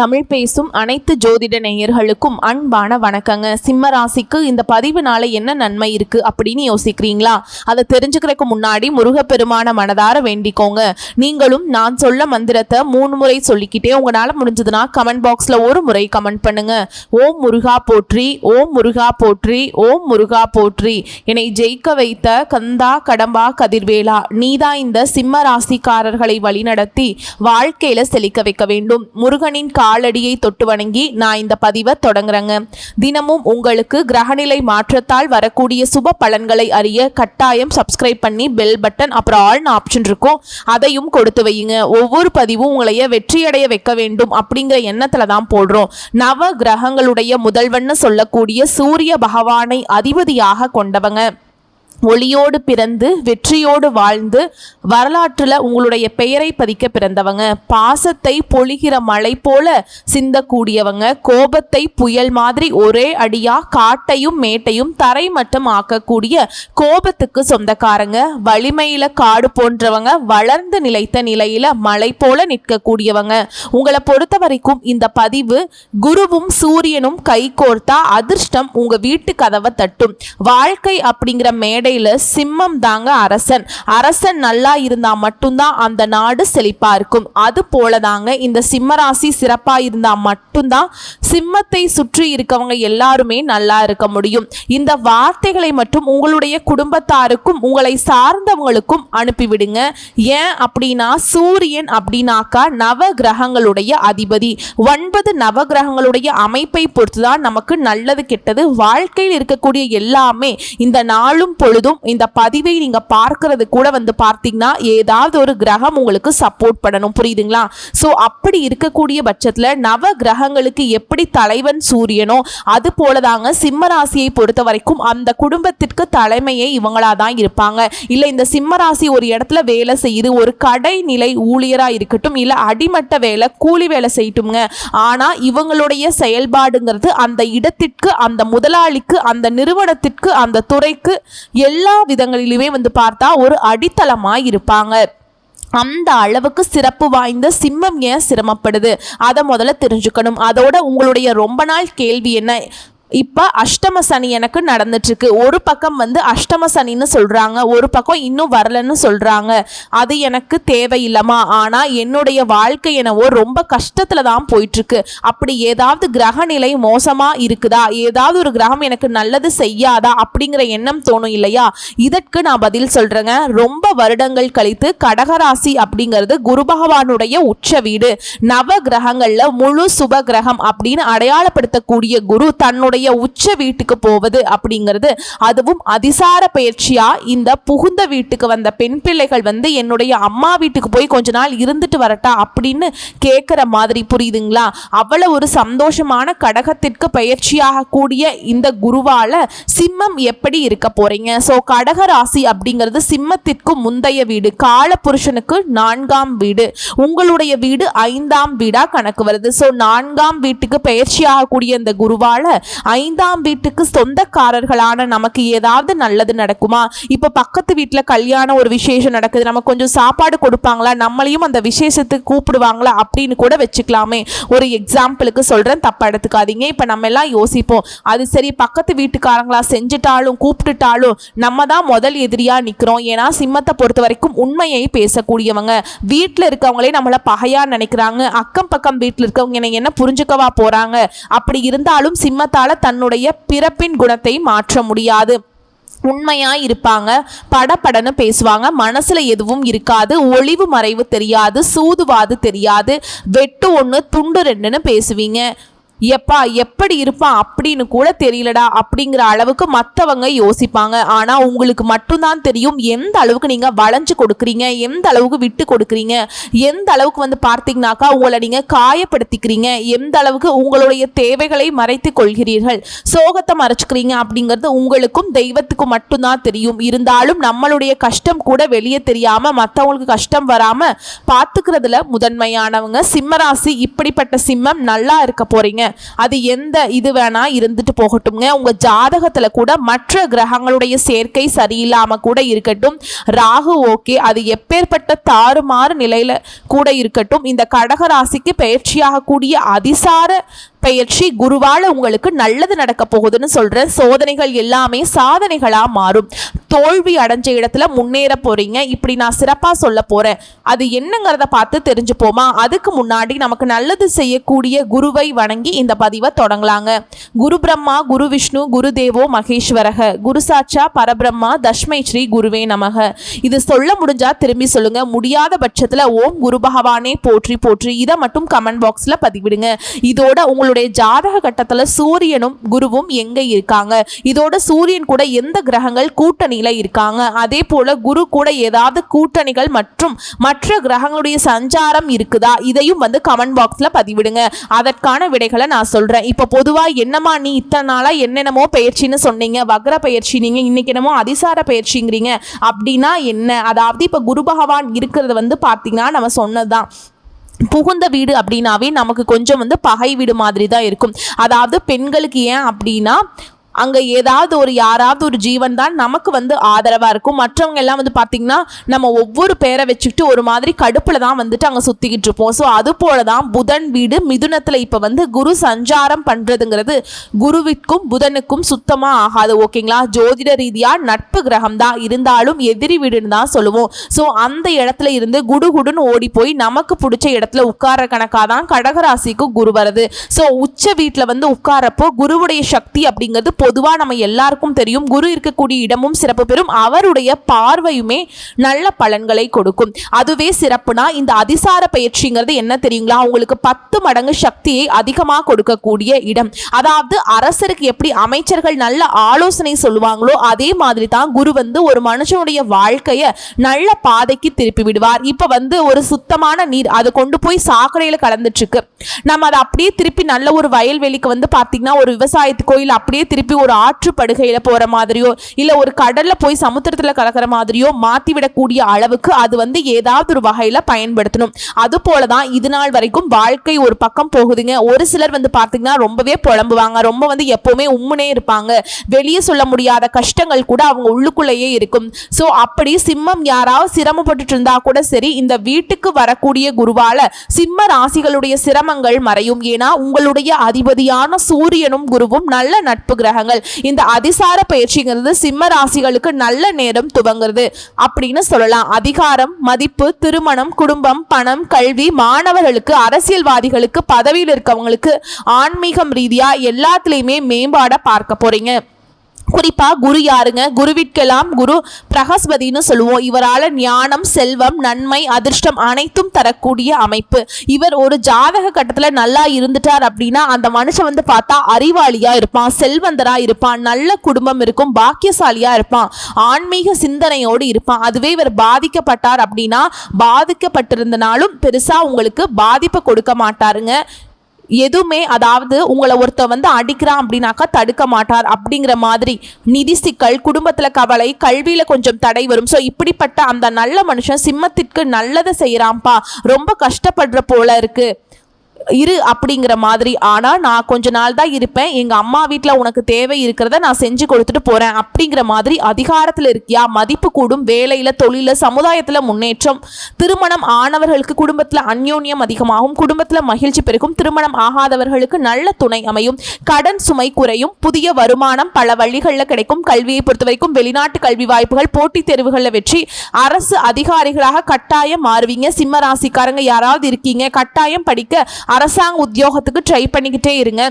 தமிழ் பேசும் அனைத்து ஜோதிட நேயர்களுக்கும் அன்பான வணக்கங்க. சிம்ம ராசிக்கு இந்த பதிவுனால என்ன நன்மை இருக்கு அப்படின்னு யோசிக்கிறீங்களா? அதை தெரிஞ்சுக்கிறதுக்கு முன்னாடி முருகப்பெருமான மனதார வேண்டிக்கோங்க. நீங்களும் நான் சொல்ல மந்திரத்தை மூணு முறை சொல்லிக்கிட்டே உங்களால் முடிஞ்சதுன்னா கமெண்ட் பாக்ஸ்ல ஒரு முறை கமெண்ட் பண்ணுங்க. ஓம் முருகா போற்றி ஓம் முருகா போற்றி ஓம் முருகா போற்றி. என்னை ஜெயிக்க வைத்த கந்தா கடம்பா கதிர்வேலா நீதான் இந்த சிம்ம ராசிக்காரர்களை வழிநடத்தி வாழ்க்கையில செழிக்க வைக்க வேண்டும். முருகனின் காலடியை தொட்டு வணங்கி நான் இந்த பதிவை தொடங்குறேங்க. தினமும் உங்களுக்கு கிரகநிலை மாற்றத்தால் வரக்கூடிய சுப பலன்களை அறிய கட்டாயம் சப்ஸ்கிரைப் பண்ணி பெல் பட்டன் அப்புறம் ஆள்னு ஆப்ஷன் இருக்கும். அதையும் கொடுத்து வையுங்க. ஒவ்வொரு பதிவும் உங்களைய வெற்றியடைய வைக்க வேண்டும் அப்படிங்கிற எண்ணத்துல தான் போடுறோம். நவ கிரகங்களுடைய முதல்வன்னு சொல்லக்கூடிய சூரிய பகவானை அதிபதியாக கொண்டவங்க. ஒளியோடு பிறந்து வெற்றியோடு வாழ்ந்து வரலாற்றில் உங்களுடைய பெயரை பதிக்க பிறந்தவங்க. பாசத்தை பொழிகிற மழை போல சிந்தக்கூடியவங்க. கோபத்தை புயல் மாதிரி ஒரே அடியா காட்டையும் மேட்டையும் தரை மட்டும் ஆக்கக்கூடிய கோபத்துக்கு சொந்தக்காரங்க. வலிமையில காடு போன்றவங்க வளர்ந்து நிலைத்த நிலையில மலை போல நிற்கக்கூடியவங்க. உங்களை பொறுத்த வரைக்கும் இந்த பதிவு குருவும் சூரியனும் கை கோர்த்தா அதிர்ஷ்டம் உங்க வீட்டு கதவை தட்டும். வாழ்க்கை அப்படிங்கிற மேடையில சிம்மம் தாங்க அரசன். அரசன் நல்லா இருந்தா மட்டும்தான் அந்த நாடு செழிப்பா இருக்கும். அது போல தாங்க இந்த சிம்மராசி சிறப்பா இருந்தா மட்டும்தான் சிம்மத்தை சுற்றி இருக்கவங்க எல்லாருமே நல்லா இருக்க முடியும். இந்த வார்த்தைகளை மட்டும் உங்களுடைய குடும்பத்தாருக்கும் உங்களை சார்ந்தவங்களுக்கும் அனுப்பிவிடுங்க. ஏன் அப்படின்னா சூரியன் அப்படின்னாக்கா நவ கிரகங்களுடைய அதிபதி. ஒன்பது நவ கிரகங்களுடைய அமைப்பை பொறுத்துதான் நமக்கு நல்லது கெட்டது வாழ்க்கையில் இருக்கக்கூடிய எல்லாமே இந்த நாளும் பொழுதும் இந்த பதிவை நீங்க பார்க்கறது கூட வந்து பார்த்தீங்கன்னா ஏதாவது ஒரு கிரகம் உங்களுக்கு சப்போர்ட் பண்ணணும். புரியுதுங்களா? ஸோ அப்படி இருக்கக்கூடிய பட்சத்தில் நவ கிரகங்களுக்கு எப்படி தலைவன் சூரியனோ அது போலதாங்க சிம்ம ராசியை பொறுத்த வரைக்கும் அந்த குடும்பத்திற்கு தலைமையை இவங்களா தான் இருப்பாங்க. இல்லை இந்த சிம்ம ராசி ஒரு இடத்துல வேலை செய்யுது ஒரு கடை நிலை ஊழியரா இருக்கட்டும் இல்லை அடிமட்ட வேலை கூலி வேலை செய்யட்டும்ங்க. ஆனா இவங்களுடைய செயல்பாடுங்கிறது அந்த இடத்திற்கு அந்த முதலாளிக்கு அந்த நிறுவனத்திற்கு அந்த துறைக்கு எல்லா விதங்களிலுமே வந்து பார்த்தா ஒரு அடித்தளமாக இருப்பாங்க அந்த அளவுக்கு சிறப்பு வாய்ந்த சிம்மம் ஏன் சிரமப்படுது? அதை முதல்ல தெரிஞ்சுக்கணும். அதோட உங்களுடைய ரொம்ப நாள் கேள்வி என்ன? இப்போ அஷ்டம சனி எனக்கு நடந்துட்டுருக்கு. ஒரு பக்கம் வந்து அஷ்டம சனின்னு சொல்கிறாங்க ஒரு பக்கம் இன்னும் வரலன்னு சொல்கிறாங்க அது எனக்கு தேவையில்லைமா ஆனால் என்னுடைய வாழ்க்கை என்னவோ ரொம்ப கஷ்டத்தில் தான் போயிட்டுருக்கு. அப்படி ஏதாவது கிரக நிலை மோசமாக இருக்குதா? ஏதாவது ஒரு கிரகம் எனக்கு நல்லது செய்யாதா? அப்படிங்கிற எண்ணம் தோணும் இல்லையா? இதற்கு நான் பதில் சொல்கிறேங்க ரொம்ப வருடங்கள் கழித்து கடகராசி அப்படிங்கிறது குரு பகவானுடைய உச்ச வீடு. நவ கிரகங்களில் முழு சுப கிரகம் அப்படின்னு அடையாளப்படுத்தக்கூடிய குரு தன்னுடைய உச்ச வீட்டுக்கு போவது அப்படிங்கிறது அதுவும் அதிசார பயிற்சியா? இந்த புகுந்த வீட்டுக்கு வந்த பெண் பிள்ளைகள் வந்து என்னுடைய அம்மா வீட்டுக்கு போய் கொஞ்ச நாள் இருந்துட்டு வரட்டா அப்படின்னு கேட்குற மாதிரி புரியுதுங்களா? அவ்வளவு ஒரு சந்தோஷமான கடகத்திற்கு பயிற்சியாக கூடிய இந்த குருவால சிம்மம் எப்படி இருக்க போறீங்க? ஸோ கடக ராசி அப்படிங்கிறது சிம்மத்திற்கு முந்தைய வீடு கால புருஷனுக்கு நான்காம் வீடு. உங்களுடைய வீடு ஐந்தாம் வீடா கணக்கு வருது. ஸோ நான்காம் வீட்டுக்கு பயிற்சியாக கூடிய இந்த குருவால ஐந்தாம் வீட்டுக்கு சொந்தக்காரர்களான நமக்கு ஏதாவது நல்லது நடக்குமா? இப்போ பக்கத்து வீட்டில் கல்யாணம் ஒரு விசேஷம் நடக்குது. நமக்கு கொஞ்சம் சாப்பாடு கொடுப்பாங்களா? நம்மளையும் அந்த விசேஷத்துக்கு கூப்பிடுவாங்களா? அப்படின்னு கூட வச்சுக்கலாமே. ஒரு எக்ஸாம்பிளுக்கு சொல்கிறேன் தப்பாக எடுத்துக்காதீங்க. இப்போ நம்ம எல்லாம் யோசிப்போம். அது சரி பக்கத்து வீட்டுக்காரங்களா செஞ்சுட்டாலும் கூப்பிட்டுட்டாலும் நம்ம தான் முதல் எதிரியாக நிற்கிறோம் ஏன்னா சிம்மத்தை பொறுத்த வரைக்கும் உண்மையை பேசக்கூடியவங்க. வீட்டில் இருக்கவங்களே நம்மளை பகையாக நினைக்கிறாங்க. அக்கம் பக்கம் வீட்டில் இருக்கவங்க என்னை என்ன புரிஞ்சுக்கவா போகிறாங்க அப்படி இருந்தாலும் சிம்மத்தால் தன்னுடைய பிறப்பின் குணத்தை மாற்ற முடியாது. உண்மையா இருப்பாங்க படபடன்னு பேசுவாங்க. மனசுல எதுவும் இருக்காது. ஒளிவு மறைவு தெரியாது. சூதுவாது தெரியாது. வெட்டு ஒன்று துண்டு ரெண்டுன்னு பேசுவீங்க. எப்பா எப்படி இருப்பான் அப்படின்னு கூட தெரியலடா அப்படிங்கிற அளவுக்கு மற்றவங்க யோசிப்பாங்க. ஆனால் உங்களுக்கு மட்டும்தான் தெரியும் எந்த அளவுக்கு நீங்கள் வளைஞ்சு கொடுக்குறீங்க எந்த அளவுக்கு விட்டு கொடுக்குறீங்க எந்த அளவுக்கு வந்து பார்த்தீங்கன்னாக்கா உங்களை நீங்கள் காயப்படுத்திக்கிறீங்க எந்த அளவுக்கு உங்களுடைய தேவைகளை மறைத்து கொள்கிறீர்கள். சோகத்தை மறைச்சிக்கிறீங்க அப்படிங்கிறது உங்களுக்கும் தெய்வத்துக்கும் மட்டும்தான் தெரியும். இருந்தாலும் நம்மளுடைய கஷ்டம் கூட வெளியே தெரியாமல் மற்றவங்களுக்கு கஷ்டம் வராமல் பார்த்துக்கிறதுல முதன்மையானவங்க சிம்மராசி. இப்படிப்பட்ட சிம்மம் நல்லா இருக்க போகிறீங்க அது எந்த இது வேணா இருந்துட்டு போகட்டும்ங்க. உங்க ஜாதகத்துல கூட மற்ற கிரகங்களுடைய சேர்க்கை சரியில்லாம கூட இருக்கட்டும். ராகு ஓகே அது எப்பேற்பட்ட தாறுமாறு நிலையில கூட இருக்கட்டும். இந்த கடக ராசிக்கு பயிற்சியாகக்கூடிய அதிசார பெயர்ச்சி குருவால உங்களுக்கு நல்லது நடக்க போகுதுன்னு சொல்ற சோதனைகள் எல்லாமே சாதனைகளா மாறும். தோல்வி அடைஞ்ச இடத்துல முன்னேற போறீங்க. இப்படி நான் சிறப்பா சொல்ல போறேன். அது என்னங்கிறத பார்த்து தெரிஞ்சுப்போமா? அதுக்கு முன்னாடி நமக்கு நல்லது செய்யக்கூடிய குருவை வணங்கி இந்த பதிவை தொடங்கலாங்க. குரு பிரம்மா குரு விஷ்ணு குரு தேவோ மகேஸ்வரக. குரு சாட்சா பரபிரம்மா தஷ்மை ஸ்ரீ குருவே நமக. இது சொல்ல முடிஞ்சா திரும்பி சொல்லுங்க. முடியாத பட்சத்துல ஓம் குரு பகவானே போற்றி போற்றி. இதை மட்டும் கமெண்ட் பாக்ஸ்ல பதிவிடுங்க. இதோட உங்களுடைய ஜாதக கட்டத்தில் சூரியனும் குருவும் எங்கே இருக்காங்க? இதோட சூரியன் கூட எந்த கிரகங்கள் கூட்டணியில் இருக்காங்க? அதே போல் குரு கூட ஏதாவது கூட்டணிகள் மற்றும் மற்ற கிரகங்களுடைய சஞ்சாரம் இருக்குதா? இதையும் வந்து கமெண்ட் பாக்ஸில் பதிவிடுங்க. அதற்கான விடைகளை நான் சொல்கிறேன் இப்போ பொதுவாக என்னம்மா நீ இத்தனை நாளாக என்னென்னமோ பயிற்சின்னு சொன்னீங்க? வக்ர பயிற்சி நீங்கள் இன்றைக்கி என்னமோ அதிசார பயிற்சிங்கிறீங்க. அப்படின்னா என்ன? அதாவது இப்போ குரு பகவான் இருக்கிறது வந்து பார்த்தீங்கன்னா நம்ம சொன்னது தான் புகுந்த வீடு அப்படின்னாவே நமக்கு கொஞ்சம் வந்து பகை வீடு மாதிரி தான் இருக்கும். அதாவது பெண்களுக்கு ஏன் அப்படின்னா அங்கே ஏதாவது ஒரு யாராவது ஒரு ஜீவன் தான் நமக்கு வந்து ஆதரவாக இருக்கும். மற்றவங்க எல்லாம் வந்து பார்த்திங்கன்னா நம்ம ஒவ்வொரு பேரை வச்சுக்கிட்டு ஒரு மாதிரி கடுப்பில் தான் வந்துட்டு அங்கே சுற்றிக்கிட்டு இருப்போம். ஸோ அது போல தான் புதன் வீடு மிதுனத்தில் இப்போ வந்து குரு சஞ்சாரம் பண்ணுறதுங்கிறது குருவிற்கும் புதனுக்கும் சுத்தமாக ஆகாது ஓகேங்களா? ஜோதிட ரீதியாக நட்பு கிரகம் தான். இருந்தாலும் எதிரி வீடுன்னு தான் சொல்லுவோம். ஸோ அந்த இடத்துல இருந்து குடுகுடுன்னு ஓடி போய் நமக்கு பிடிச்ச இடத்துல உட்கார கணக்காக தான் கடகராசிக்கு குரு வருது ஸோ உச்ச வீட்டில் வந்து உட்காரப்போ குருவுடைய சக்தி அப்படிங்கிறது பொதுவாக நம்ம எல்லாருக்கும் தெரியும் குரு இருக்கக்கூடிய இடமும் சிறப்பு பெறும் அவருடைய பார்வையுமே நல்ல பலன்களை கொடுக்கும். அதுவே சிறப்புனா இந்த அதிசார பயிற்சிங்கிறது என்ன தெரியுங்களா? உங்களுக்கு பத்து மடங்கு சக்தியை அதிகமாக கொடுக்கக்கூடிய இடம். அதாவது அரசருக்கு எப்படி அமைச்சர்கள் நல்ல ஆலோசனை சொல்லுவாங்களோ அதே மாதிரி தான் குரு வந்து ஒரு மனுஷனுடைய வாழ்க்கையை நல்ல பாதைக்கு திருப்பி விடுவார். இப்போ வந்து ஒரு சுத்தமான நீர் அதை கொண்டு போய் சாக்கடையில் கலந்துட்டு இருக்கு நம்ம அதை அப்படியே திருப்பி நல்ல ஒரு வயல்வெளிக்கு வந்து பார்த்தீங்கன்னா ஒரு விவசாயத்துக்கோ இல்லை அப்படியே திருப்பி ஒரு ஆற்று படுகையில் போகிற மாதிரியோ இல்லை ஒரு கடலில் போய் சமுத்திரத்தில் கலக்கிற மாதிரியோ மாற்றிவிடக்கூடிய அளவுக்கு அது வந்து ஏதாவது ஒரு வகையில் பயன்படுத்தணும். அது போல தான் இது நாள் வரைக்கும் வாழ்க்கை ஒரு பக்கம் போகுதுங்க. ஒரு சிலர் வந்து பார்த்தீங்கன்னா ரொம்பவே புலம்புவாங்க. ரொம்ப வந்து எப்போவுமே உம்முனே இருப்பாங்க. வெளியே சொல்ல முடியாத கஷ்டங்கள் கூட அவங்க உள்ளுக்குள்ளேயே இருக்கும். ஸோ அப்படி சிம்மம் யாராவது சிரமப்பட்டுட்டு இருந்தா கூட சரி இந்த வீட்டுக்கு வரக்கூடிய குருவால சிம்ம ராசிகளுடைய சிரமங்கள் மறையும். ஏன்னா உங்களுடைய அதிபதியான சூரியனும் குருவும் நல்ல நட்பு கிரகங்கள் இந்த அதிசார பயிற்சிங்கிறது சிம்ம ராசிகளுக்கு நல்ல நேரம் துவங்குறது அப்படின்னு சொல்லலாம். அதிகாரம் மதிப்பு திருமணம் குடும்பம் பணம் கல்வி மாணவர்களுக்கு அரசியல்வாதிகளுக்கு பதவியில் இருக்கவங்களுக்கு ஆன்மீகம் ரீதியா எல்லாத்துலேயுமே மேம்பாட பார்க்க போறீங்க. குறிப்பாக குரு யாருங்க? குருவிற்கெல்லாம் குரு பிரகஸ்பதினு சொல்லுவோம். இவரால் ஞானம் செல்வம் நன்மை அதிர்ஷ்டம் அனைத்தும் தரக்கூடிய அமைப்பு. இவர் ஒரு ஜாதக கட்டத்தில் நல்லா இருந்துட்டார் அப்படின்னா அந்த மனுஷன் வந்து பார்த்தா அறிவாளியாக இருப்பான் செல்வந்தராக இருப்பான் நல்ல குடும்பம் இருக்கும் பாக்கியசாலியாக இருப்பான் ஆன்மீக சிந்தனையோடு இருப்பான். அதுவே இவர் பாதிக்கப்பட்டார் அப்படின்னா பாதிக்கப்பட்டிருந்தனாலும் பெருசாக உங்களுக்கு பாதிப்பை கொடுக்க மாட்டாருங்க. எதுவுமே அதாவது உங்களை ஒருத்தர் வந்து அடிக்கிறான் அப்படின்னாக்கா தடுக்க மாட்டார் அப்படிங்கிற மாதிரி நிதி சிக்கல் குடும்பத்தில் கவலை கல்வியில் கொஞ்சம் தடை வரும். ஸோ இப்படிப்பட்ட அந்த நல்ல மனுஷன் சிம்மத்திற்கு நல்லதை செய்கிறான்ப்பா ரொம்ப கஷ்டப்படுற போல இருக்குது இரு அப்படிங்கிற மாதிரி. ஆனால் நான் கொஞ்ச நாள் தான் இருப்பேன். எங்கள் அம்மா வீட்டில் உனக்கு தேவை இருக்கிறத நான் செஞ்சு கொடுத்துட்டு போகிறேன் அப்படிங்கிற மாதிரி அதிகாரத்தில் இருக்கியா? மதிப்பு கூடும் வேலையில் தொழிலில் சமுதாயத்தில் முன்னேற்றம். திருமணம் ஆனவர்களுக்கு குடும்பத்தில் அந்யோன்யம் அதிகமாகும். குடும்பத்தில் மகிழ்ச்சி பெருகும். திருமணம் ஆகாதவர்களுக்கு நல்ல துணை அமையும். கடன் சுமை குறையும். புதிய வருமானம் பல வழிகளில் கிடைக்கும். கல்வியை பொறுத்த வரைக்கும் வெளிநாட்டு கல்வி வாய்ப்புகள் போட்டித் தேர்வுகளில் வெற்றி. அரசு அதிகாரிகளாக கட்டாயம் மாறுவீங்க. சிம்ம ராசிக்காரங்க யாராவது இருக்கீங்க. கட்டாயம் படிக்க அரசாங்க உத்தியோகத்துக்கு ட்ரை பண்ணிக்கிட்டே இருங்க.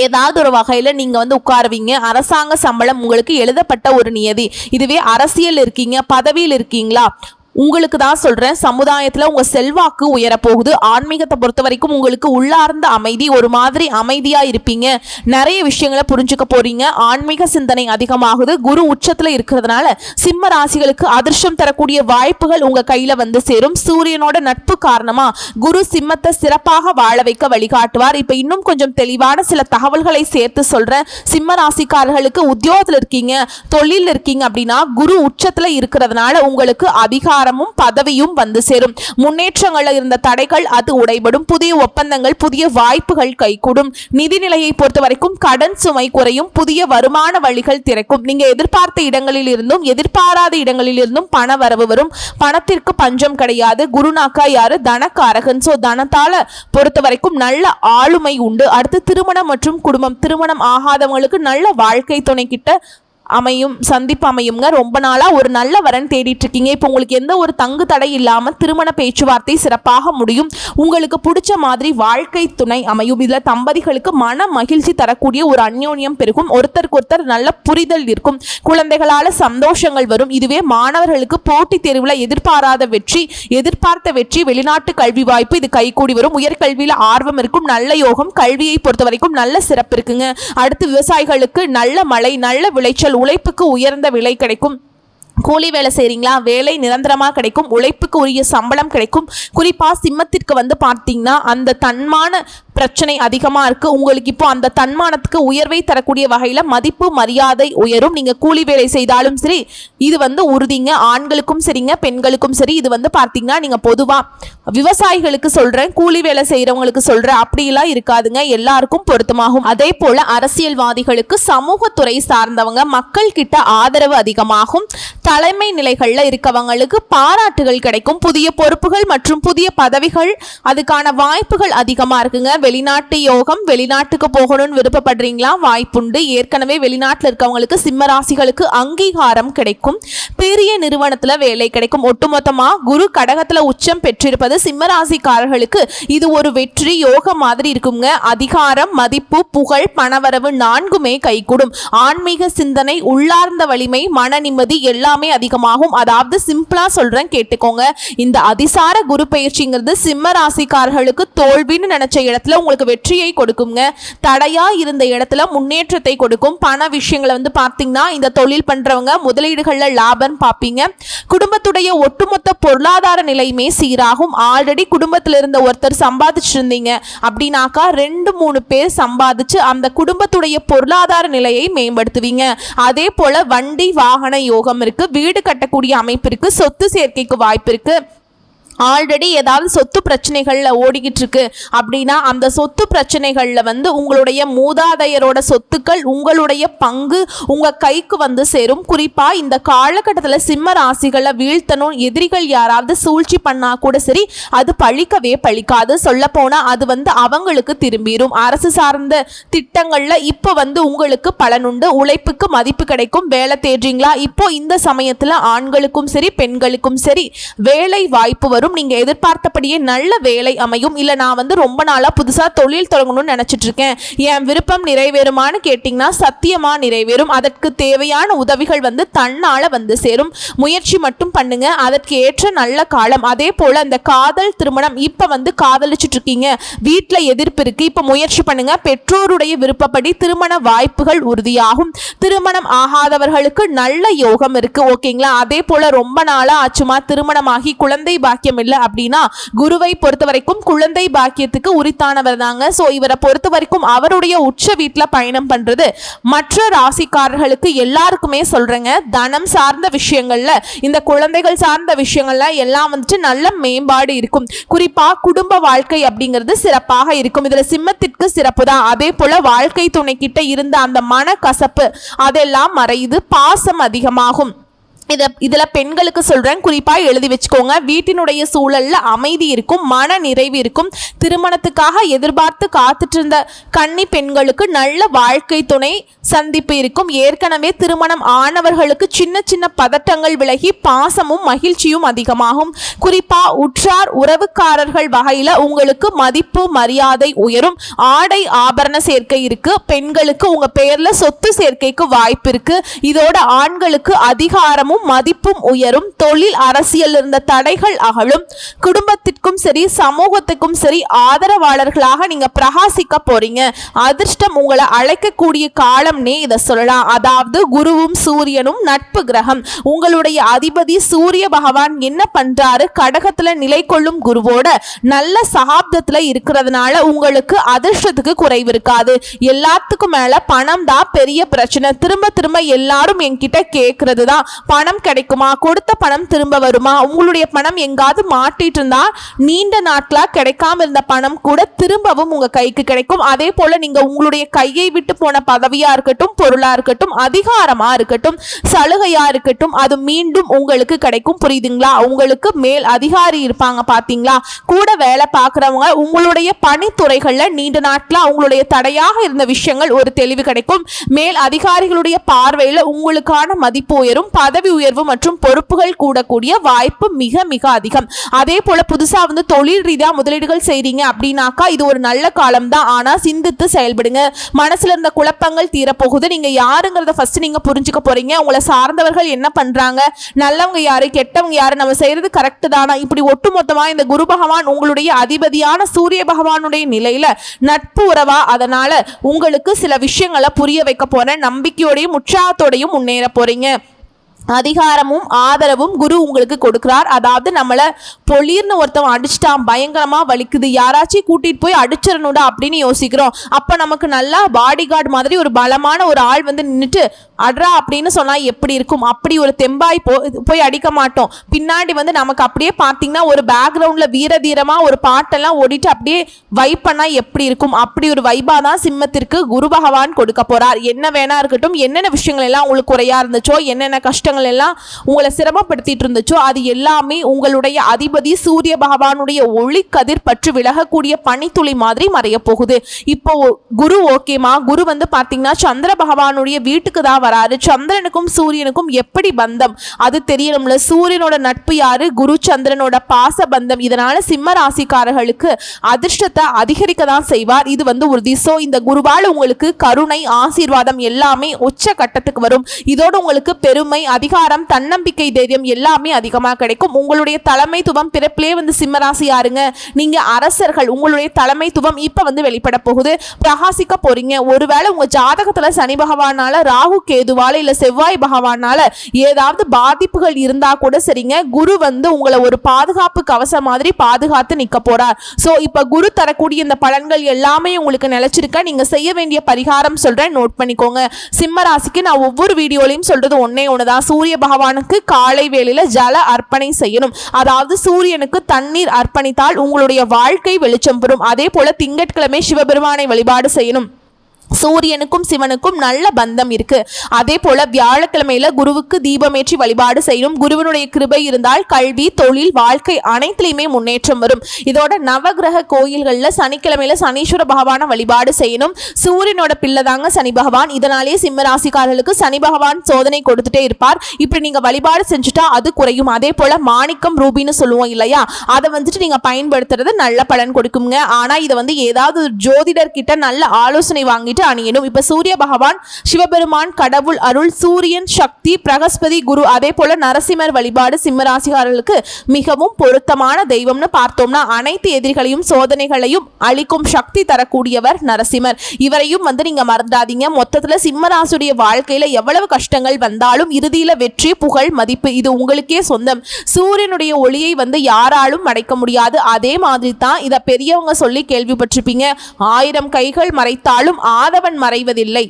ஏதாவது ஒரு வகையில் நீங்கள் வந்து உட்காருவீங்க. அரசாங்க சம்பளம் உங்களுக்கு எழுதப்பட்ட ஒரு நியதி. இதுவே அரசியல் இருக்கீங்க பதவியில் இருக்கீங்களா? உங்களுக்கு தான் சொல்கிறேன் சமுதாயத்தில் உங்கள் செல்வாக்கு உயரப்போகுது. ஆன்மீகத்தை பொறுத்த வரைக்கும் உங்களுக்கு உள்ளார்ந்த அமைதி ஒரு மாதிரி அமைதியாக இருப்பீங்க. நிறைய விஷயங்களை புரிஞ்சுக்க போகிறீங்க ஆன்மீக சிந்தனை அதிகமாகுது. குரு உச்சத்தில் இருக்கிறதுனால சிம்ம ராசிகளுக்கு அதிர்ஷ்டம் தரக்கூடிய வாய்ப்புகள் உங்கள் கையில் வந்து சேரும். சூரியனோட நட்பு காரணமாக குரு சிம்மத்தை சிறப்பாக வாழ வைக்க வழிகாட்டுவார். இப்போ இன்னும் கொஞ்சம் தெளிவான சில தகவல்களை சேர்த்து சொல்கிறேன் சிம்ம ராசிக்காரர்களுக்கு உத்தியோகத்தில் இருக்கீங்க தொழிலில் இருக்கீங்க அப்படின்னா குரு உச்சத்தில் இருக்கிறதுனால உங்களுக்கு அதிகாரம் அதிகாரமும் பதவியும் வந்து சேரும். முன்னேற்றங்கள் இருந்த தடைகள் அது உடைபடும். புதிய ஒப்பந்தங்கள் புதிய வாய்ப்புகள் கைகூடும். நிதிநிலையை பொறுத்த வரைக்கும் கடன் சுமை குறையும். புதிய வருமான வழிகள் திறக்கும். நீங்க எதிர்பார்த்த இடங்களில் இருந்தும் எதிர்பாராத இடங்களில் இருந்தும் பண வரவு வரும். பணத்திற்கு பஞ்சம் கிடையாது. குருநாக்கா யாரு? தனக்காரகன். சோ தனத்தால பொறுத்த வரைக்கும் நல்ல ஆளுமை உண்டு. அடுத்து திருமணம் மற்றும் குடும்பம். திருமணம் ஆகாதவங்களுக்கு நல்ல வாழ்க்கை துணை கிட்ட அமையும் சந்திப்பு அமையுங்க ரொம்ப நாளாக ஒரு நல்ல வரன் தேடிட்டு இருக்கீங்க இப்போ உங்களுக்கு எந்த ஒரு தங்கு தடை இல்லாமல் திருமண பேச்சுவார்த்தை சிறப்பாக முடியும். உங்களுக்கு பிடிச்ச மாதிரி வாழ்க்கை துணை அமையும். இதில் தம்பதிகளுக்கு மன மகிழ்ச்சி தரக்கூடிய ஒரு அந்யோன்யம் பெருகும். ஒருத்தருக்கு ஒருத்தர் நல்ல புரிதல் இருக்கும். குழந்தைகளால் சந்தோஷங்கள் வரும். இதுவே மாணவர்களுக்கு போட்டித் தேர்வில் எதிர்பாராத வெற்றி எதிர்பார்த்த வெற்றி வெளிநாட்டு கல்வி வாய்ப்பு இது கைகூடி வரும். உயர்கல்வியில் ஆர்வம் இருக்கும். நல்ல யோகம். கல்வியை பொறுத்த வரைக்கும் நல்ல சிறப்பு இருக்குங்க. அடுத்து விவசாயிகளுக்கு நல்ல மழை நல்ல விளைச்சல் உழைப்புக்கு உயர்ந்த விலை கிடைக்கும். கூலி வேலை செய்கிறீங்களா வேலை நிரந்தரமாக கிடைக்கும். உழைப்புக்கு உரிய சம்பளம் கிடைக்கும். குறிப்பாக சிம்மத்திற்கு வந்து பார்த்தீங்கன்னா அந்த தன்மான பிரச்சனை அதிகமாக இருக்குது உங்களுக்கு இப்போ அந்த தன்மானத்துக்கு உயர்வை தரக்கூடிய வகையில் மதிப்பு மரியாதை உயரும். நீங்கள் கூலி வேலை செய்தாலும் சரி இது வந்து உறுதிங்க. ஆண்களுக்கும் சரிங்க பெண்களுக்கும் சரி இது வந்து பார்த்தீங்கன்னா நீங்கள் பொதுவாக விவசாயிகளுக்கு சொல்கிறேன் கூலி வேலை செய்கிறவங்களுக்கு சொல்கிறேன் அப்படிலாம் இருக்காதுங்க. எல்லாருக்கும் பொருத்தமாகும். அதே போல் அரசியல்வாதிகளுக்கு சமூகத்துறை சார்ந்தவங்க மக்கள் கிட்ட ஆதரவு அதிகமாகும். தலைமை நிலைகளில் இருக்கவங்களுக்கு பாராட்டுகள் கிடைக்கும். புதிய பொறுப்புகள் மற்றும் புதிய பதவிகள் அதுக்கான வாய்ப்புகள் அதிகமாக இருக்குங்க. வெளிநாட்டு யோகம் வெளிநாட்டுக்கு போகணும்னு விருப்பப்படுறீங்களா? வாய்ப்புண்டு. ஏற்கனவே வெளிநாட்டில் இருக்கவங்களுக்கு சிம்ம ராசிகளுக்கு அங்கீகாரம் கிடைக்கும். பெரிய நிறுவனத்தில் வேலை கிடைக்கும். ஒட்டுமொத்தமாக குரு கடகத்தில் உச்சம் பெற்றிருப்பது சிம்ம ராசிக்காரர்களுக்கு இது ஒரு வெற்றி யோகம் மாதிரி இருக்குங்க. அதிகாரம் மதிப்பு புகழ் பணவரவு நான்குமே கைகூடும். ஆன்மீக சிந்தனை உள்ளார்ந்த வலிமை மன நிம்மதி எல்லாமே அதிகமாகும். அதாவது சிம்பிளா சொல்றேன் கேட்டுக்கோங்க. இந்த அதிசார குரு பயிற்சிங்கிறது சிம்ம ராசிக்காரர்களுக்கு தோல்வின்னு நினைச்ச இடத்துல உங்களுக்கு வெற்றியை கொடுக்குங்க. தடையா இருந்த இடத்துல முன்னேற்றத்தை கொடுக்கும். பண விஷயங்களை வந்து பார்த்தீங்கன்னா இந்த தொழில் பண்றவங்க முதலீடுகளில் லாபம் பார்ப்பீங்க. குடும்பத்துடைய ஒட்டுமொத்த பொருளாதார நிலையுமே சீராகும். ஆல்ரெடி குடும்பத்தில் இருந்த ஒருத்தர் சம்பாதிச்சிருந்தீங்க அப்படின்னாக்கா ரெண்டு மூணு பேர் சம்பாதிச்சு அந்த குடும்பத்துடைய பொருளாதார நிலையை மேம்படுத்துவீங்க. அதே போல வண்டி வாகன யோகம் இருக்கு. வீடு கட்டக்கூடிய அமைப்பு சொத்து சேர்க்கைக்கு வாய்ப்பு இருக்கு. ஆல்ரெடி ஏதாவது சொத்து பிரச்சனைகளில் ஓடிக்கிட்டு இருக்கு அப்படின்னா அந்த சொத்து பிரச்சனைகளில் வந்து உங்களுடைய மூதாதையரோட சொத்துக்கள் உங்களுடைய பங்கு உங்கள் கைக்கு வந்து சேரும். குறிப்பாக இந்த காலகட்டத்தில் சிம்ம ராசிகளை வீழ்த்தணும் எதிரிகள் யாராவது சூழ்ச்சி பண்ணா கூட சரி அது பழிக்கவே பழிக்காது. சொல்லப்போனால் அது வந்து அவங்களுக்கு திரும்பிடும் அரசு சார்ந்த திட்டங்களில் இப்போ வந்து உங்களுக்கு பலனுண்டு உழைப்புக்கு மதிப்பு கிடைக்கும். வேலை தேடுறீங்களா? இப்போ இந்த சமயத்தில் ஆண்களுக்கும் சரி பெண்களுக்கும் சரி வேலை வாய்ப்பு வரும். நீங்க எதிர்பார்த்தபடியே நல்ல வேலை அமையும். இல்ல நான் வந்து ரொம்ப நாளா புதுசா தொழில் தொடங்கணும்னு நினைச்சிட்டு இருக்கேன் என் விருப்பம் நிறைவேறுமான்னு கேட்டிங்கன்னா சத்தியமா நிறைவேறும். அதற்கு தேவையான உதவிகள் வந்து தன்னால வந்து சேரும். முயற்சி மட்டும் பண்ணுங்க. அதற்கு ஏற்ற நல்ல காலம். அதே போல அந்த காதல் திருமணம் இப்ப வந்து காதலிச்சுட்டு இருக்கீங்க வீட்டுல எதிர்ப்பு இருக்கு. இப்ப முயற்சி பண்ணுங்க. பெற்றோருடைய விருப்பப்படி திருமண வாய்ப்புகள் உறுதியாகும். திருமணம் ஆகாதவர்களுக்கு நல்ல யோகம் இருக்கு. ஓகேங்களா? அதே போல ரொம்ப நாளா ஆச்சுமா திருமணமாகி குழந்தை பாக்கியம் இல்லை அப்படின்னா குருவை பொறுத்த வரைக்கும் குழந்தை பாக்கியத்துக்கு உரித்தானவர் தாங்க. ஸோ இவரை பொறுத்த வரைக்கும் அவருடைய உச்ச வீட்டில் பயணம் பண்ணுறது மற்ற ராசிக்காரர்களுக்கு எல்லாருக்குமே சொல்றேங்க. தனம் சார்ந்த விஷயங்களில் இந்த குழந்தைகள் சார்ந்த விஷயங்கள்ல எல்லாம் வந்துட்டு நல்ல மேம்பாடு இருக்கும். குறிப்பாக குடும்ப வாழ்க்கை அப்படிங்கிறது சிறப்பாக இருக்கும். இதில் சிம்மத்திற்கு சிறப்பு தான். அதே போல் வாழ்க்கை துணை கிட்ட இருந்த அந்த மன கசப்பு அதெல்லாம் மறையுது. பாசம் அதிகமாகும். இதை இதில் பெண்களுக்கு சொல்கிறேன் குறிப்பாக எழுதி வச்சுக்கோங்க. வீட்டினுடைய சூழலில் அமைதி இருக்கும் மன நிறைவு இருக்கும். திருமணத்துக்காக எதிர்பார்த்து காத்துட்டு இருந்த கன்னி பெண்களுக்கு நல்ல வாழ்க்கை துணை சந்திப்பு இருக்கும். ஏற்கனவே திருமணம் ஆனவர்களுக்கு சின்ன சின்ன பதட்டங்கள் விலகி பாசமும் மகிழ்ச்சியும் அதிகமாகும். குறிப்பாக உற்றார் உறவுக்காரர்கள் வகையில் உங்களுக்கு மதிப்பு மரியாதை உயரும். ஆடை ஆபரண சேர்க்கை இருக்கு. பெண்களுக்கு உங்க பேர்ல சொத்து சேர்க்கைக்கு வாய்ப்பு இருக்கு. இதோட ஆண்களுக்கு அதிகாரமும் மதிப்பும் உயரும். தொழில் அரசியல் இருந்த தடைகள் அகலும். குடும்பத்திற்கும் சரி சமூகத்துக்கும் சரி ஆதரவாளர்களாக நீங்க பிரகாசிக்க போறீங்க. அதிர்ஷ்டம் உங்களை அழைக்கக்கூடிய காலம்னே இதை சொல்லலாம். அதாவது குருவும் சூரியனும் நட்பு கிரகம். உங்களுடைய அதிபதி சூரிய பகவான் என்ன பண்றாரு? கடகத்துல நிலை கொள்ளும் குருவோட நல்ல சகாப்தத்துல இருக்கிறதுனால உங்களுக்கு அதிர்ஷ்டத்துக்கு குறைவு இருக்காது. எல்லாத்துக்கும் மேல பணம் தான் பெரிய பிரச்சனை. திரும்ப திரும்ப எல்லாரும் என்கிட்ட கேட்கறது தான் பணம் கிடைக்குமா? கொடுத்த பணம் திரும்ப வருமா? உங்களுடைய பணம் எங்காவது மாட்டிட்டு இருந்தா நீண்ட நாட்களாக கிடைக்காம இருந்த பணம் கூட திரும்பவும் உங்க கைக்கு கிடைக்கும். அதே போல நீங்க உங்களுடைய கையை விட்டு போன பதவியா இருக்கட்டும் பொருளா இருக்கட்டும் அதிகாரமா இருக்கட்டும் சலுகையா இருக்கட்டும் அது மீண்டும் உங்களுக்கு கிடைக்கும். புரியுதுங்களா? உங்களுக்கு மேல் அதிகாரி இருப்பாங்க பாத்தீங்களா? கூட வேலை பார்க்குறவங்க உங்களுடைய பணித்துறைகள்ல நீண்ட நாட்களா உங்களுடைய தடையாக இருந்த விஷயங்கள் ஒரு தெளிவு கிடைக்கும். மேல் அதிகாரிகளுடைய பார்வையில் உங்களுக்கான மதிப்பு உயரும். பதவி உயர்வு மற்றும் பொறுப்புகள் கூடக்கூடிய வாய்ப்பு மிக மிக அதிகம். அதே போல புதுசா வந்து தொழில் ரீதியா முதலீடுகள் செய்றீங்க அப்படின்னாக்கா இது ஒரு நல்ல காலம் தான் ஆனா சிந்தித்து செயல்படுங்க. மனசுல இருந்த குழப்பங்கள் தீரப்போகுது. நீங்க யாருங்கிறத ஃபர்ஸ்ட் நீங்க புரிஞ்சுக்க போறீங்க. உங்களை சார்ந்தவர்கள் என்ன பண்றாங்க? நல்லவங்க யாரு? கெட்டவங்க யாரு? நம்ம செய்யறது கரெக்ட் தானா? இப்படி ஒட்டுமொத்தமா இந்த குரு பகவான் உங்களுடைய அதிபதியான சூரிய பகவானுடைய நிலையில நட்பு உறவா? அதனால உங்களுக்கு சில விஷயங்களை புரிய வைக்க போறேன். நம்பிக்கையோடையும் உற்சாகத்தோடையும் முன்னேற போறீங்க. அதிகாரமும் ஆதரவும் குரு உங்களுக்கு கொடுக்கிறார். அதாவது நம்மளை பொழிர்னு ஒருத்தவன் அடிச்சிட்டான் பயங்கரமாக வலிக்குது. யாராச்சும் கூட்டிகிட்டு போய் அடிச்சிடணுடா அப்படின்னு யோசிக்கிறோம். அப்போ நமக்கு நல்லா பாடி கார்டு மாதிரி ஒரு பலமான ஒரு ஆள் வந்து நின்றுட்டு அட்ரா அப்படின்னு சொன்னால் எப்படி இருக்கும்? அப்படி ஒரு தெம்பாய் போ போய் அடிக்க மாட்டோம். பின்னாடி வந்து நமக்கு அப்படியே பார்த்தீங்கன்னா ஒரு பேக்ரவுண்ட்ல வீரதீரமாக ஒரு பாட்டெல்லாம் ஓடிட்டு அப்படியே வைப் பண்ணால் எப்படி இருக்கும்? அப்படி ஒரு வைபாக தான் சிம்மத்திற்கு குரு பகவான் கொடுக்க போகிறார் என்ன வேணா இருக்கட்டும் என்னென்ன விஷயங்கள் எல்லாம் உங்களுக்கு குறையா இருந்துச்சோ என்னென்ன கஷ்டம் கஷ்டங்கள் எல்லாம் உங்களை சிரமப்படுத்திட்டு இருந்துச்சோ அது எல்லாமே உங்களுடைய அதிபதி சூரிய பகவானுடைய ஒளி கதிர் பற்று விலகக்கூடிய பனித்துளி மாதிரி மறைய போகுது. இப்போ குரு ஓகேமா குரு வந்து பார்த்தீங்கன்னா சந்திர பகவானுடைய வீட்டுக்கு தான் வராரு. சந்திரனுக்கும் சூரியனுக்கும் எப்படி பந்தம்? அது தெரியணும்ல. சூரியனோட நட்பு யாரு? குரு சந்திரனோட பாச பந்தம். இதனால சிம்ம ராசிக்காரர்களுக்கு அதிர்ஷ்டத்தை அதிகரிக்க தான் செய்வார். இது வந்து உறுதி. சோ இந்த குருவால் உங்களுக்கு கருணை ஆசீர்வாதம் எல்லாமே உச்ச கட்டத்துக்கு வரும். இதோடு உங்களுக்கு பெருமை அதிகாரம் தன்னம்பிக்கை தைரியம் எல்லாமே அதிகமாக கிடைக்கும். உங்களுடைய தலைமைத்துவம் பிறப்பிலே வந்து சிம்மராசி யாருங்க நீங்க அரசர்கள் உங்களுடைய தலைமைத்துவம் இப்ப வந்து வெளிப்பட போகுது. பிரகாசிக்க போறீங்க. ஒருவேளை உங்க ஜாதகத்துல சனி பகவானால ராகு கேதுவால இல்ல செவ்வாய் பகவானால ஏதாவது பாதிப்புகள் இருந்தா கூட சரிங்க. குரு வந்து உங்களை ஒரு பாதுகாப்பு கவசம் மாதிரி பாதுகாத்து நிக்க போறார். சோ இப்ப குரு தரக்கூடிய இந்த பலன்கள் எல்லாமே உங்களுக்கு நிலைச்சிருக்க. நீங்க செய்ய வேண்டிய பரிகாரம் சொல்றேன். நோட் பண்ணிக்கோங்க. சிம்ம ராசிக்கு நான் ஒவ்வொரு வீடியோலையும் சொல்றது ஒன்னே ஒண்ணுதான். சூரிய பகவானுக்கு காலை வேளையில் ஜல அர்ப்பணை செய்யணும். அதாவது சூரியனுக்கு தண்ணீர் அர்ப்பணித்தால் உங்களுடைய வாழ்க்கை வெளிச்சம் பெறும். அதே போல திங்கட்கிழமை சிவபெருமானை வழிபாடு செய்யணும். சூரியனுக்கும் சிவனுக்கும் நல்ல பந்தம் இருக்கு. அதே போல வியாழக்கிழமையில குருவுக்கு தீபமேற்றி வழிபாடு செய்யணும் குருவனுடைய கிருபை இருந்தால் கல்வி தொழில் வாழ்க்கை அனைத்திலையுமே முன்னேற்றம் வரும். இதோட நவகிரக கோயில்கள்ல சனிக்கிழமையில சனீஸ்வர பகவான வழிபாடு செய்யணும். சூரியனோட பிள்ளை தாங்க சனி பகவான். இதனாலேயே சிம்ம ராசிக்காரர்களுக்கு சனி பகவான் சோதனை கொடுத்துட்டே இருப்பார். இப்படி நீங்க வழிபாடு செஞ்சுட்டா அது குறையும். அதே போல மாணிக்கம் ரூபின்னு சொல்லுவோம் இல்லையா? அதை வந்துட்டு நீங்க பயன்படுத்துறது நல்ல பலன் கொடுக்குங்க. ஆனா இதை வந்து ஏதாவது ஜோதிடர் கிட்ட நல்ல ஆலோசனை வாங்கிட்டு அணியணும் இப்ப சூரிய பகவான் சிவபெருமான் கடவுள் அருள் சூரியன் சக்தி பிரகஸ்பதி குரு அதே போல நரசிம்மர் வழிபாடு சிம்மராசிகாரர்களுக்கு மிகவும் பொருத்தமான தெய்வம்னு பார்த்தோம்னா அனைத்து எதிரிகளையும் சோதனைகளையும் அளிக்கும் சக்தி தரக்கூடியவர் நரசிம்மர். இவரையும் வந்து நீங்க மறந்தாதீங்க. மொத்தத்துல சிம்மராசுடைய வாழ்க்கையில எவ்வளவு கஷ்டங்கள் வந்தாலும் இறுதியில வெற்றி புகழ் மதிப்பு இது உங்களுக்கே சொந்தம். சூரியனுடைய ஒளியை வந்து யாராலும் அடைக்க முடியாது. அதே மாதிரி தான் இதை பெரியவங்க சொல்லி கேள்விப்பட்டிருப்பீங்க. ஆயிரம் கைகள் மறைத்தாலும் ஆதவன் மறைவதில்லை.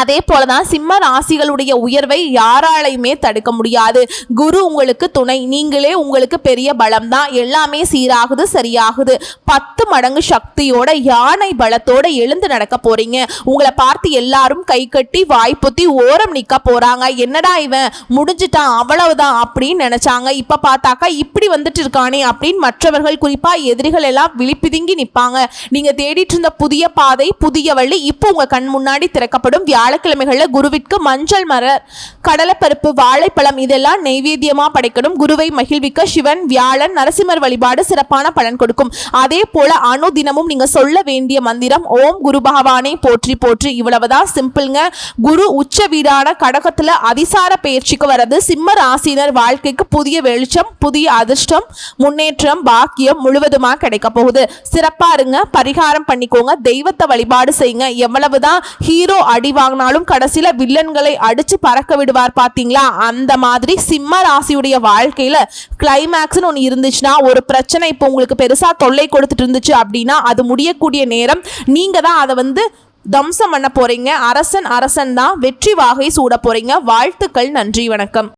அதே போல தான் சிம்ம ராசிகளுடைய உயர்வை யாராலையுமே தடுக்க முடியாது. குரு உங்களுக்கு துணை. நீங்களே உங்களுக்கு பெரிய பலம் தான் எல்லாமே சீராகுது சரியாகுது. பத்து மடங்கு சக்தியோட யானை பலத்தோட எழுந்து நடக்க போறீங்க. உங்களை பார்த்து எல்லாரும் கை கட்டி வாய்ப்புத்தி ஓரம் நிக்க போறாங்க. என்னடா இவன்? முடிஞ்சிட்டான் அவ்வளவுதான் அப்படின்னு நினைச்சாங்க. இப்ப பார்த்தாக்கா இப்படி வந்துட்டு இருக்கானே அப்படின்னு மற்றவர்கள் குறிப்பா எதிரிகள் எல்லாம் விழிப்பிதுங்கி நிப்பாங்க. நீங்க தேடிட்டு இருந்த புதிய பாதை புதிய வழி இப்போ உங்க கண் முன்னாடி திறக்கப்படும். வியாழக்கிழமைகள்ல குருவிற்கு மஞ்சள் மர கடலைப்பருப்பு வாழைப்பழம் இதெல்லாம் நெய்வேத்தியமாக படைக்கணும். குருவை மகிழ்விக்க சிவன் வியாழன் நரசிம்மர் வழிபாடு சிறப்பான பலன் கொடுக்கும். அதே போல அணு தினமும் நீங்க சொல்ல வேண்டிய மந்திரம் ஓம் குரு பகவானை போற்றி போற்றி. இவ்வளவுதான் சிம்பிள்ங்க. குரு உச்ச வீடான கடகத்துல அதிசார பயிற்சிக்கு வர்றது சிம்ம ராசினர் வாழ்க்கைக்கு புதிய வெளிச்சம் புதிய அதிர்ஷ்டம் முன்னேற்றம் பாக்கியம் முழுவதுமா கிடைக்க போகுது. சிறப்பா இருங்க பரிகாரம் பண்ணிக்கோங்க தெய்வத்தை வழிபாடு செய்யுங்க. எவ்வளவுதான் ஹீரோ அடிவாங்க வாங்கினாலும் கடைசியில வில்லன்களை அடிச்சு பறக்க விடுவார் பாத்தீங்களா? அந்த மாதிரி சிம்ம ராசியுடைய வாழ்க்கையில கிளைமேக்ஸ்னு ஒன்று இருந்துச்சுன்னா ஒரு பிரச்சனை இப்போ உங்களுக்கு பெருசா தொல்லை கொடுத்துட்டு இருந்துச்சு அப்படின்னா அது முடியக்கூடிய நேரம். நீங்க தான் அதை வந்து தம்சம் பண்ண போறீங்க. அரசன் அரசன் தான். வெற்றி வாகை சூட போறீங்க. வாழ்த்துக்கள். நன்றி. வணக்கம்.